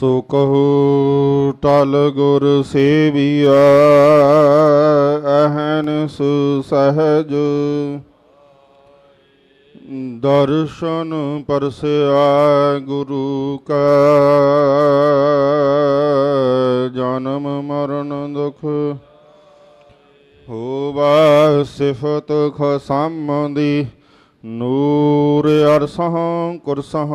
ਸੋ ਕਹੋ, ਟਲ ਗੁਰ ਸੇਵੀਆ ਅਹਨਿਸ ਸਹਜ ਦਰਸ਼ਨ ਪਰਸਿਆ ਗੁਰੂ ਕਾ, ਜਨਮ ਮਰਨ ਦੁਖ ਹੋਵਾ ਸਿਫਤ ਖਸਮਦੀ। ਨੂਰ ਅਰਸਹ, ਕੁਰਸਹ।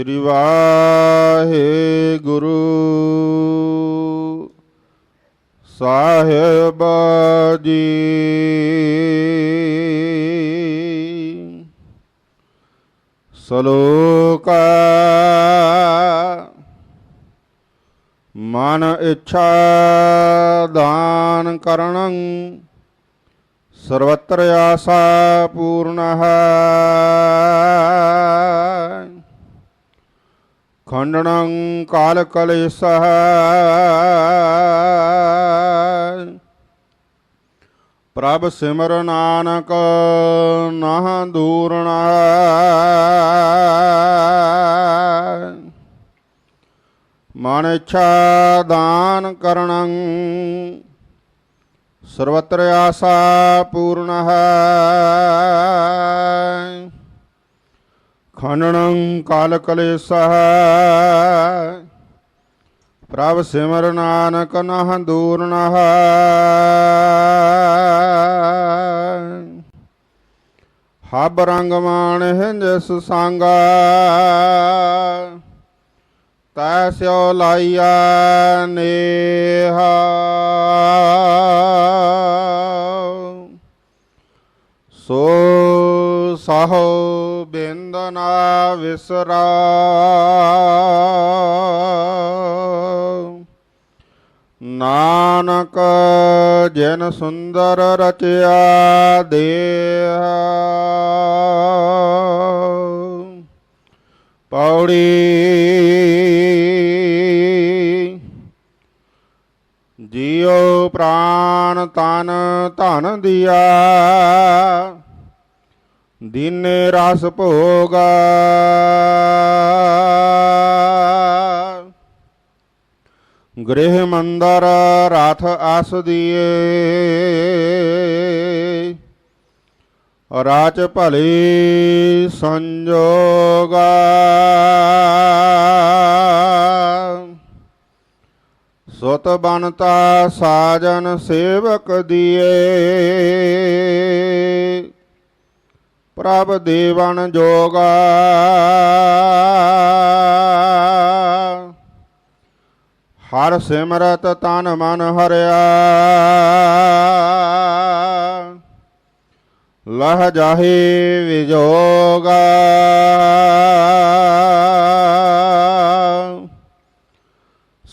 ਸ੍ਰੀ ਵਾਹਿਗੁਰੂ। ਸਾਹਿਬ ਜੀ। ਸਲੋਕ ਮਨ ਇੱਛਾ ਦਾਨ ਕਰਣੰ ਸਰਵਤਰ ਆਸਾ ਪੂਰਨഃ ਖੰਡਨੰ ਕਾਲ ਕਲੇਸ਼ः ਪ੍ਰਭ ਸਿਮਰ ਨਾਨਕ ਨਾਹ ਦੂਰਣਾ ਮਨ ਇੱਛਾ ਦਾਨ ਕਰਣੰ ਸਰਵਤਰ ਆਸਾ ਪੂਰਣഃ ਖੰਡਨੰ ਕਾਲ ਕਲੇਸ਼ः ਪ੍ਰਭ ਸਿਮਰ ਨਾਨਕ ਨਹ ਦੂਰਨః ਹਬ ਰੰਗ ਮਾਣ ਹਿੰਦਸ ਸੰਗਾ ਤੈ ਸਿਓ ਲਾਈਆ ਨੇਹਾ ਸੋ ਸਾਹੋ ਵਿਸਰਾ। ਨਾਨਕ ਜਨ ਸੁੰਦਰ ਰਚਿਆ ਦੇਹ ਪੌੜੀ ਜੀਉ ਪ੍ਰਾਨ ਤਨ ਧਨ ਦਿਆ। ਦਿਨ ਰਸ ਭੋਗਾ। ਗ੍ਰਹਿ ਮੰਦਰ ਰਾਥ ਆਸ ਦੀਏ। ਰਾਚ ਭਲੀ ਸੰਜੋਗਾ। ਸੁਤ ਬਨਤਾ ਸਾਜਨ ਸੇਵਕ ਦੀਏ। ਪ੍ਰਭ ਦੇਵਨ ਜੋਗਾ। ਹਰ ਸਿਮਰਤ ਤਨ ਮਨ ਹਰਿਆ। ਲਹ ਜਾਹੇ ਵਿਜੋਗਾ।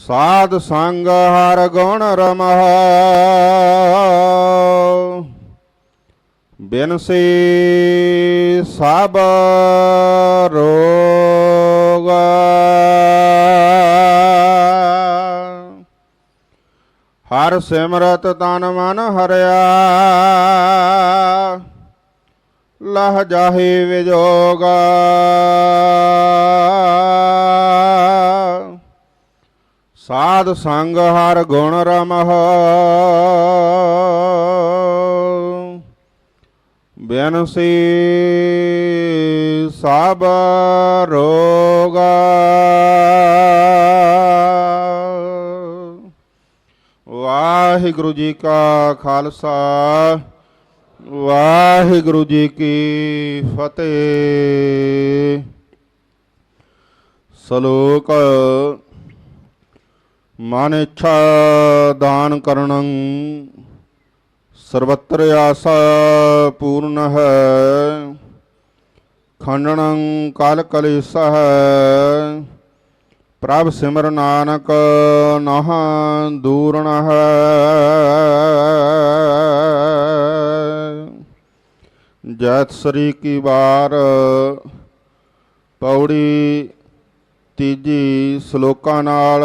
ਸਾਧ ਸੰਗ ਹਰ ਗੁਣ ਰਮਹ। ਬਿਨਸੀ ਸਭ ਰੋਗ। ਹਰ ਸਿਮਰਤ ਤਨ ਮਨ ਹਰਿਆ। ਲਹ ਜਾਹੇ ਵਿਜੋਗਾ। ਸਾਧ ਸੰਗ ਹਰ ਗੁਣ ਰਮਹ। ਬੇਨਸੀ ਸਭ ਰੋਗਾ। ਵਾਹਿਗੁਰੂ ਜੀ ਕਾ ਖਾਲਸਾ, ਵਾਹਿਗੁਰੂ ਜੀ ਕੀ ਫਤਿਹ। ਸ਼ਲੋਕ, ਮਨ ਇੱਛਾ ਦਾਨ ਕਰਣੰ ਸਰਵਤਰ ਆਸਾ ਪੂਰਨ ਹੈ। ਖੰਡਣੰ ਕਾਲ ਕਲੇਸਹ। ਪ੍ਰਭ ਸਿਮਰ ਨਾਨਕ ਨਹ ਦੂਰਣ ਹੈ ਜੈਤ ਸ੍ਰੀ ਕੀ ਵਾਰ, ਪੌੜੀ ਤੀਜੀ ਸ਼ਲੋਕਾਂ ਨਾਲ।